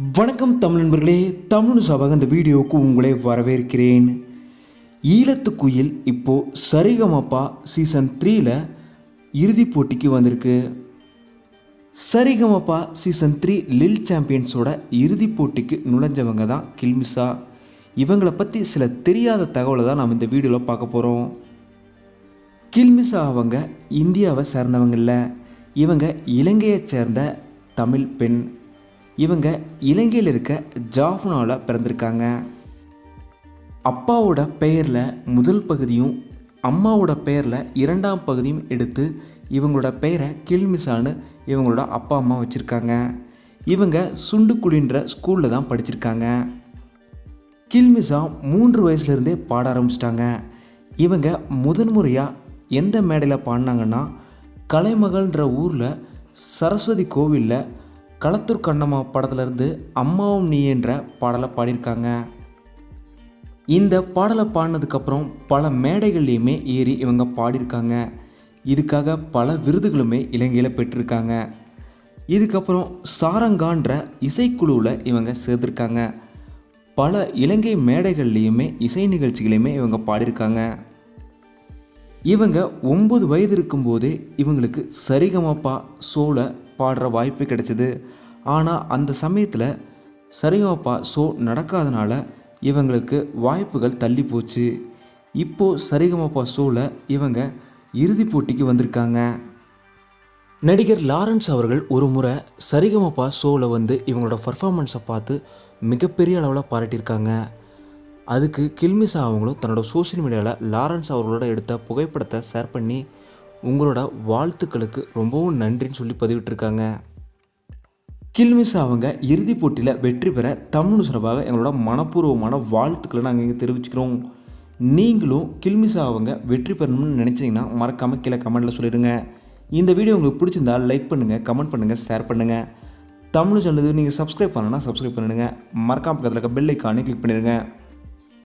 வணக்கம் தமிழ் நண்பர்களே தமிழ் சபாக இந்த வீடியோவுக்கு உங்களை வரவேற்கிறேன். ஈழத்து குயில் இப்போ சரிகமப்பா சீசன் த்ரீயில் இறுதிப் போட்டிக்கு வந்திருக்கு. சரிகமப்பா சீசன் த்ரீ லில் சாம்பியன்ஸோட இறுதிப் போட்டிக்கு நுழைஞ்சவங்க தான் கில்மிசா. இவங்களை பற்றி சில தெரியாத தகவலை தான் நாம் இந்த வீடியோவில் பார்க்க போகிறோம் கில்மிசா அவங்க இந்தியாவை சேர்ந்தவங்க இல்லை. இவங்க இலங்கையை சேர்ந்த தமிழ் பெண். இவங்க இலங்கையில் இருக்க ஜாஃப்னாவில் பிறந்திருக்காங்க. அப்பாவோட பெயரில் முதல் பகுதியும் அம்மாவோட பெயரில் இரண்டாம் பகுதியும் எடுத்து இவங்களோட பெயரை கில்மிசான்னு இவங்களோட அப்பா அம்மா வச்சுருக்காங்க. இவங்க சுண்டுக்குழின்ற ஸ்கூலில் தான் படிச்சிருக்காங்க. கில்மிசா மூன்று வயசுலேருந்தே பாட ஆரம்பிச்சிட்டாங்க. இவங்க முதன்முறையாக எந்த மேடையில் பாடினாங்கன்னா கலைமகள்ன்ற ஊரில் சரஸ்வதி கோவிலில் களத்தூர் கண்ணம்மா படத்துலேருந்து அம்மாவும் நீ என்ற பாடலை பாடியிருக்காங்க. இந்த பாடலை பாடினதுக்கப்புறம் பல மேடைகள்லையுமே ஏறி இவங்க பாடியிருக்காங்க. இதுக்காக பல விருதுகளுமே இலங்கையில் பெற்றிருக்காங்க. இதுக்கப்புறம் சாரங்கான்ற இசைக்குழுவில் இவங்க சேர்ந்துருக்காங்க. பல இலங்கை மேடைகள்லேயுமே இசை நிகழ்ச்சிகளையுமே இவங்க பாடியிருக்காங்க. இவங்க ஒம்பது வயது இருக்கும்போதே இவங்களுக்கு சரிகமப்பா ஷோவில் பாடுற வாய்ப்பு கிடைச்சிது. ஆனால் அந்த சமயத்தில் சரிகமப்பா ஷோ நடக்காதனால இவங்களுக்கு வாய்ப்புகள் தள்ளி போச்சு. இப்போது சரிகமப்பா ஷோவில் இவங்க இறுதிப் போட்டிக்கு வந்திருக்காங்க. நடிகர் லாரன்ஸ் அவர்கள் ஒரு முறை சரிகமப்பா ஷோவில் வந்து இவங்களோட பர்ஃபார்மன்ஸை பார்த்து மிகப்பெரிய அளவில் பாராட்டியிருக்காங்க. அதுக்கு கில்மிசா அவங்களும் தன்னோட சோஷியல் மீடியாவில் லாரன்ஸ் அவர்களோட எடுத்த புகைப்படத்தை ஷேர் பண்ணி உங்களோட வாழ்த்துக்களுக்கு ரொம்பவும் நன்றின்னு சொல்லி பதிவிட்டிருக்காங்க. கில்மிசா அவங்க இறுதிப் போட்டியில் வெற்றி பெற தமிழ் சார்பாக எங்களோட மனப்பூர்வமான வாழ்த்துக்களை நாங்கள் இங்கே தெரிவிச்சுக்கிறோம். நீங்களும் கில்மிசா அவங்க வெற்றி பெறணும்னு நினச்சிங்கன்னா மறக்காமல் கீழே கமெண்ட்டில் சொல்லிடுங்க. இந்த வீடியோ உங்களுக்கு பிடிச்சிருந்தா லைக் பண்ணுங்கள் கமெண்ட் பண்ணுங்கள் ஷேர் பண்ணுங்கள் தமிழ் சேனலுக்கு நீங்கள் சப்ஸ்கிரைப் பண்ணணும்னா சப்ஸ்கிரைப் பண்ணிடுங்க. மறக்காம பக்கத்தில் இருக்க பெல் ஐக்கானே கிளிக் பண்ணிடுங்க.